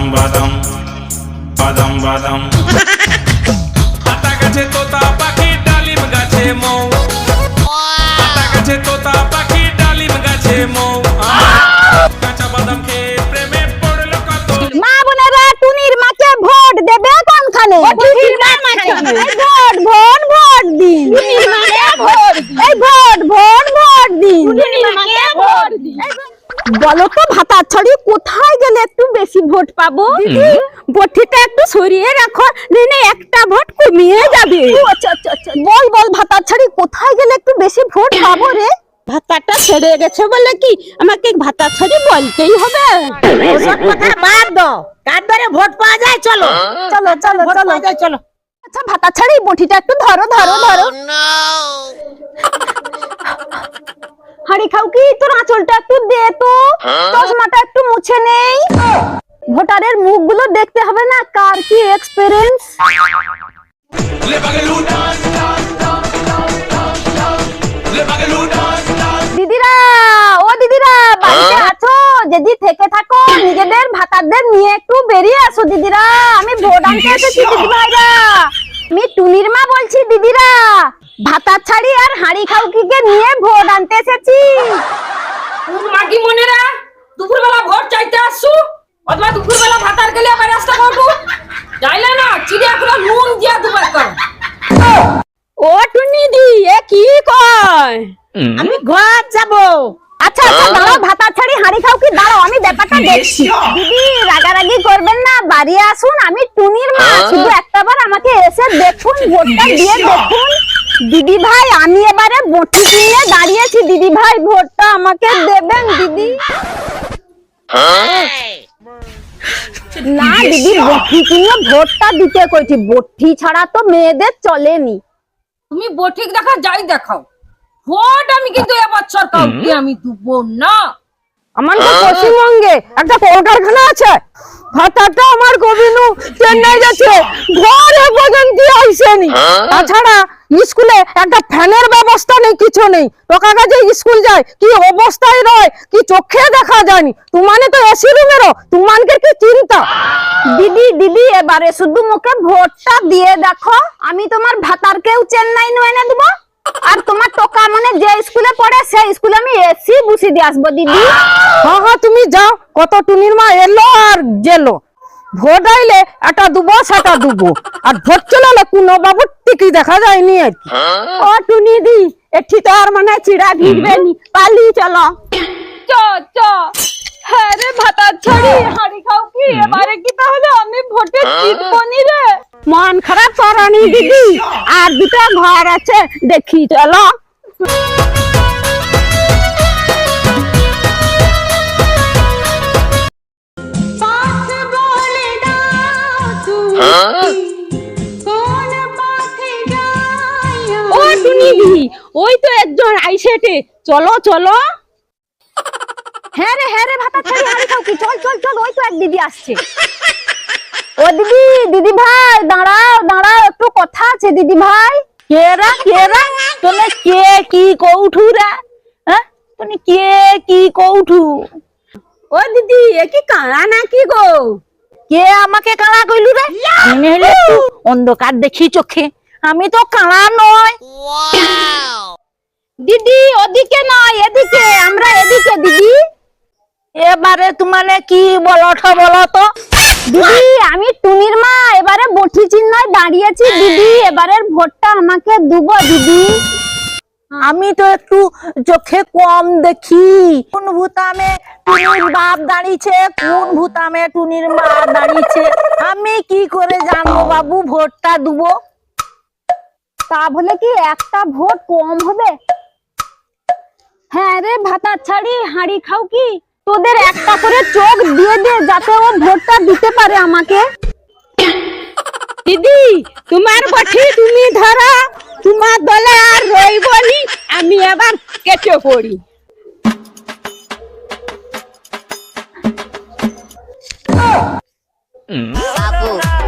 বাদাম বাদাম বাদাম বাদাম আতা গাছে তোতা পাখি ডালিম গাছে মৌ। আতা গাছে তোতা পাখি ডালিম গাছে মৌ। কাঁচা বাদাম খেয়ে প্রেমে পড়ল কত। মা বোনেরা টুনির মাকে ভোট দেবে কোনখানে? এই ভোট ভোট ভোট দিন। এই ভোট ভোট ভোট দিন। বলো তো ভাতা ছড়ি কোথায় গেলে একটু বেশি ভোট পাবো? বঠিটা একটু সরিয়ে রাখো দিনে একটা ভোট কমিয়ে যাবে। বল বল ভাতা ছড়ি কোথায় গেলে একটু বেশি ভোট পাবো রে? ভাতাটা ছেড়ে গেছে বলে কি? আমাকে ভাতা ছড়ি বলতেই হবে। ওসব কথা বাদ দাও। কাঠবারে ভোট পাওয়া যায় চলো। চলো চলো ভোট চলো। পাওয়া যায় চলো। আচ্ছা ভাতা ছাড়ি বটিটা একটু ধরো ধরো ধরো। হাড়ি খাও কি? তোর আঁচলটা একটু দে তো। হ্যাঁ? চশমাটা একটু মুছে নেই। ভোটারের মুখগুলো দেখতে হবে না কার কি এক্সপেরিয়েন্স দিদিরা ও দিদিরা বাড়িতে হ্যাঁ? আছো? যদি থেকে থাকো নিজেদের ভাতারদের নিয়ে একটু বেরিয়ে আসো দিদিরা। আমি ভোট আনতে এসেছি দিদি ভাইরা আমি টুনির মা বলছি দিদিরা। ভাতার ছাড়ি আর হাঁড়ি খাউকিকে নিয়ে ভোট আনতে এসেছি। মাগি মনেরা দুপুরবেলা ভোট চাইতে আসছু? অথবা দুপুরবেলা ভাতার গেলে আবার রাস্তা করব যাইলে না চিড়িয়াখানা নুন দিয়া দুবার কর। ও টুনি দি এ কি কয়? আমি ঘর যাব। আচ্ছা আচ্ছা দাঁড়াও ভাতা ছাড়ি হাঁড়ি খাও কি দাঁড়াও আমি ব্যাপারটা দেখছি। দিদি রাগারাগি করবেন না বাড়ি আসুন আমি টুনির মা শুধু একটাবার আমাকে এসে দেখুন ভোটটা দিয়ে দেখুন। দিদি ভাই আমি এবারে বটি নিয়ে দাঁড়িয়েছি। দিদি ভাই ভোটটা আমাকে দেবেন দিদি? না দিদি বটি কিনে ভোটটা দিতে কইছি। বটি ছাড়া তো মেয়েদের চলেনি। তুমি বঠিক দেখা যাই দেখাও। ভোট আমি কিন্তু এবছর কাউকে আমি দেবো না। আমার তো পশ্চিমবঙ্গে একটা কলকারখানা আছে। ভাতাটা আমার কবিনু চেন্নাই যাচ্ছে। ঘরে পর্যন্ত আইসেনি তাছাড়া স্কুলে একটা ফ্যানের ব্যবস্থা নেই কিছু নেই। টোকা কাছে স্কুল যায় কি অবস্থায় রয় কি চোখে দেখা যায়নি। তোমানে তো এসি রুমেরও তোমানকে কি চিন্তা? দিদি দিদি এবারে শুধু মুখে ভোটটা দিয়ে দেখো। আমি তোমার ভাতারকেও চেন্নাই নু এনে দেবো। আর তোমার টোকা মানে যে স্কুলে পড়ে সেই স্কুলে আমি এসি বসি দিয়ে আসব দিদি। হ্যাঁ হ্যাঁ তুমি যাও কত টুনির মা এলো আর গেলো। ভোট আইলে এটা দুবো সেটা দুবো। আর ভোট চলালে কোনো বাবুর টিকি দেখা যায়নি আর কি? ও টুনি দি এটি তো আর মানে চিড়া ভিড়বে নি। পালি চলো। চ চ। হ্যাঁ রে ভাতা ছড়ি হাড়ি খাও কি? এবারে কি তাহলে আমি ভোটে জিতবো নি রে? মন খারাপ করানি দিদি। আর দুটো ঘর আছে দেখি চলো। ও ওই তো একজন আইসেটে চলো চলো। হ্যাঁ রে হ্যাঁ রে ভাতা ছাড়ি হাড়ি খাও কি? চল চল চল ওই তো এক দিদি আসছে। ও দিদি দিদি ভাই দাঁড়াও দাঁড়াও একটু কথা আছে দিদি ভাই। কেরা কেরা তুমি কে কি কৌঠু রা? হ্যাঁ? তুমি কে কি কৌঠু? ও দিদি এ কি কাঁড়া নাকি গো? কে আমাকে কাঁড়া কইলু রে? নইলে অন্ধকার দেখি চোখে। আমি তো কাঁড়া নয় দিদি ওদিকে নয় এদিকে আমরা এদিকে দিদি এবারে তোমারে কি বলছ বলো তো দিদি, আমি টুনির মা, এবারে বঠি চিহ্নয় দাঁড়িয়েছি। দিদি, এবারের ভোটটা আমাকে দুবো দিদি। আমি তো একটু চোখে কম দেখি। কোন ভূতামে টুনির বাপ দাঁড়িয়েছে? কোন ভূতামে টুনির মা দাঁড়িয়েছে? আমি কি করে জানব বাবু, ভোটটা দুবো তা বলে কি একটা ভোট কম হবে? হ্যাঁ রে, ভাতা ছাড়ি, হাঁড়ি খাও কি? তোদের একটা করে চোখ দিয়ে দে যাতে ও ভোটটা দিতে পারে আমাকে। দিদি তোমার বঠি তুমি ধরা। তোমার দলে আর রইবনি আমি এবার কেচে পড়ি বাবা